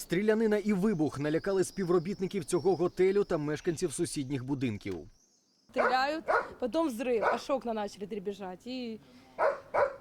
Стрілянина і вибух налякали співробітників цього готелю та мешканців сусідніх будинків. Стріляють, потом взрив, аж окна почали дребезжать. І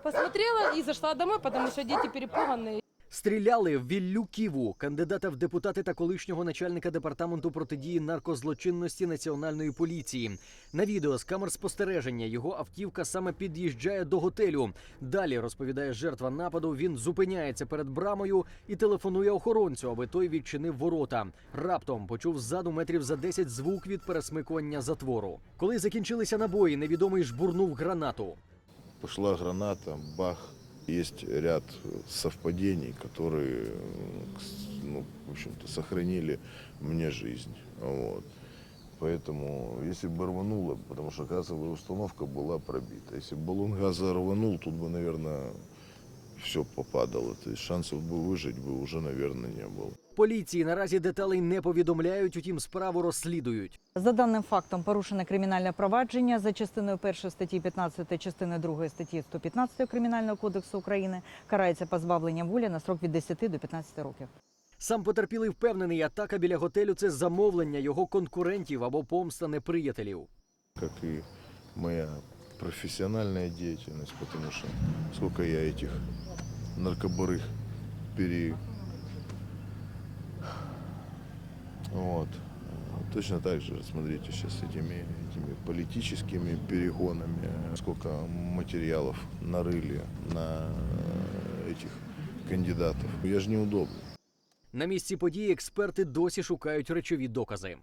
посмотрела і зайшла домой, тому що діти перепуганные. Стріляли в Віллю Ківу, кандидата в депутати та колишнього начальника департаменту протидії наркозлочинності національної поліції. На відео з камер спостереження його автівка саме під'їжджає до готелю. Далі розповідає жертва нападу. Він зупиняється перед брамою і телефонує охоронцю, аби той відчинив ворота. Раптом почув ззаду метрів за 10 звук від пересмикування затвору. Коли закінчилися набої, невідомий жбурнув гранату. Пошла граната, бах Есть ряд совпадений, которые, э, к- ну, в общем-то, сохранили мне жизнь. Вот. Поэтому, если бы рвануло, потому что газовая установка была пробита. Если бы баллон газа рванул, тут бы, наверное, все попадало. То есть шансов бы выжить бы уже, наверное, не было. Поліції наразі деталей не повідомляють, утім справу розслідують. За даним фактом порушене кримінальне провадження за частиною 1 статті 15 та частиною 2 статті 115 Кримінального кодексу України карається позбавленням волі на срок від 10 до 15 років. Сам потерпілий впевнений, атака біля готелю це замовлення його конкурентів або помста неприятелів. Как и моя профессиональная деятельность, потому что сколько я этих наркобарых пере... Вот. Точно так же, смотрите, сейчас этими, этими политическими перегонами, сколько материалов нарыли на э, этих кандидатов. Я же неудобный. На місці події експерти досі шукають речові докази.